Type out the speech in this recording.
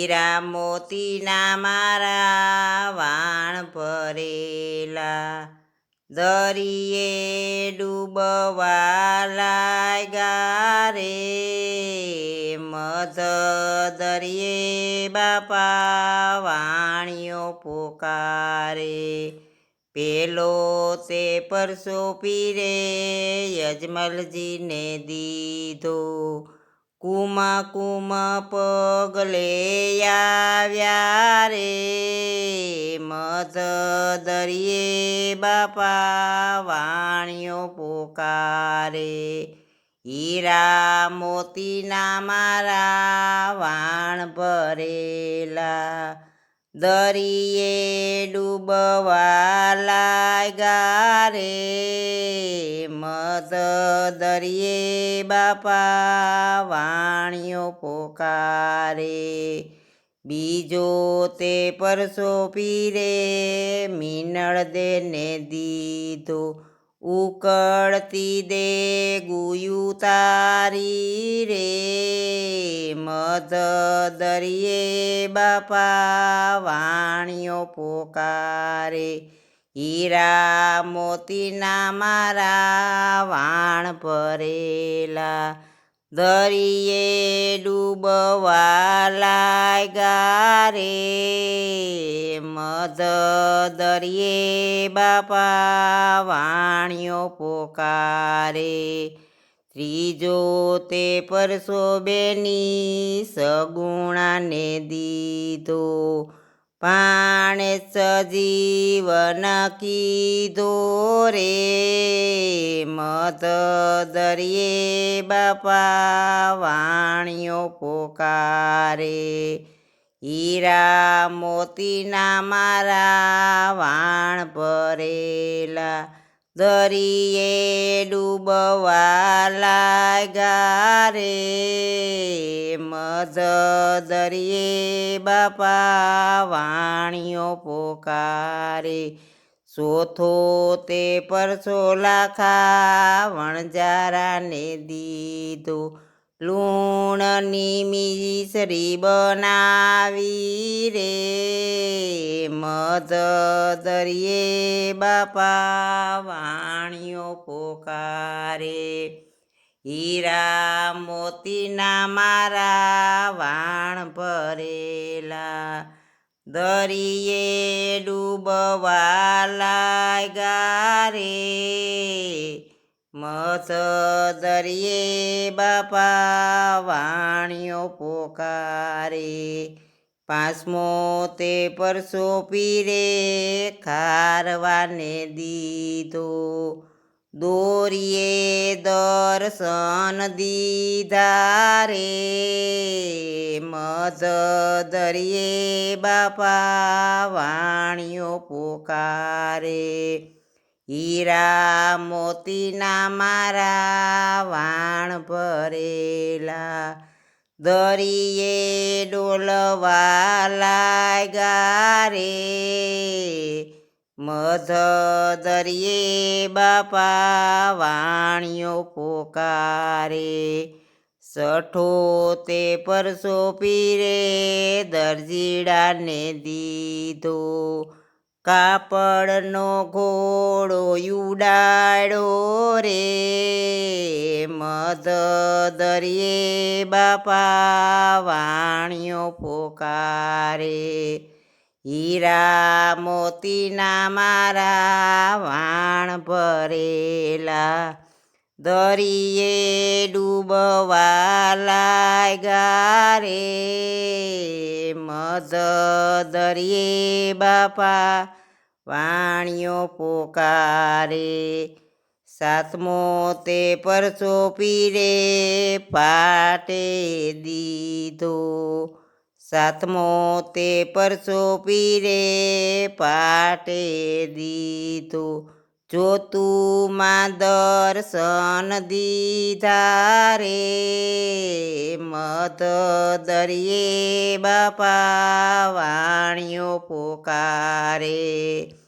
હીરા મોતીના મારા વાણ ભરેલા દરિયે ડૂબવા લાગ્યા રે મધ દરિયે બાપા વાણિયો પોકારે. પેલો તે પરસો પીરે, યજમલજીને દીધો. કુમ કુમ પગલે આવ્યા રે. મધ દરિયે બાપા વાણિયો પોકારે. હીરા મોતીના મારા વાણ ભરેલા. દરિયે ડૂબવા લાગ્યા રે. મધ દરિયે બાપા વાણિયો પોકારે. બીજો તે પરસો પીરે. મીનળ દેને દીધો, ઉકળતી દે ગુયું તારી રે. મધ દરિયે બાપા વાણિયો પોકારે. હીરા મોતીના મારા વાણ ભરેલા. દરિયે ડૂબવા લાગ્યા રે મધ દરિયે બાપા વાણીઓ પોકારે. ત્રીજો તે પરસો બેની સગુણાને દીધો પાણે સજીવન કીધો રે, મધ દરિયે બાપા વાણિયો પોકારે, હીરા મોતીના મારા વાણ ભરેલા દરિયે ડૂબવા લાગ્યા રે મધ દરિયે બાપા વાણીઓ પોકારે ચોથો તે પરસો લાખા વણજારાને દીધો. લૂણની મિશ્રી બનાવી રે. મધ દરિયે બાપા વાણિયો પોકારે. હીરા મોતીના મારા વાણ ભરેલા. દરિયે ડૂબવા લાગ્યા રે. મથ દરિયે બાપા વાણીઓ પોકારે. પાંચમો તે પરસો પીરે ખારવાને દીધો. દોરીએ દર્શન દીધા રે મધ દરિયે બાપા વાણીઓ પોકારે. હીરા મોતીના મારા વાણ ભરેલા, દરિયે ડોલવા લાગ્યા રે મધ દરિયે બાપા વાણિયો પોકારે, સઠો તે પીરે, દરજીડાને દીધો. કાપડનો ઘોડો યુડાડો રે મધ દરિયે બાપા વાણિયો પોકારે. હીરા મોતીના મારા વાણ ભરેલા દરિયે ડૂબવા લાગ્યા રે મધ દરિયે બાપા, વાણિયો પોકારે. સાતમો તે પીરે, પાટે દીધો. સાતમો તે પીરે, પાટે દીધો. જોતુમાં દર્શન દીધા રે મત દરિયે બાપા વાણીઓ પોકારે.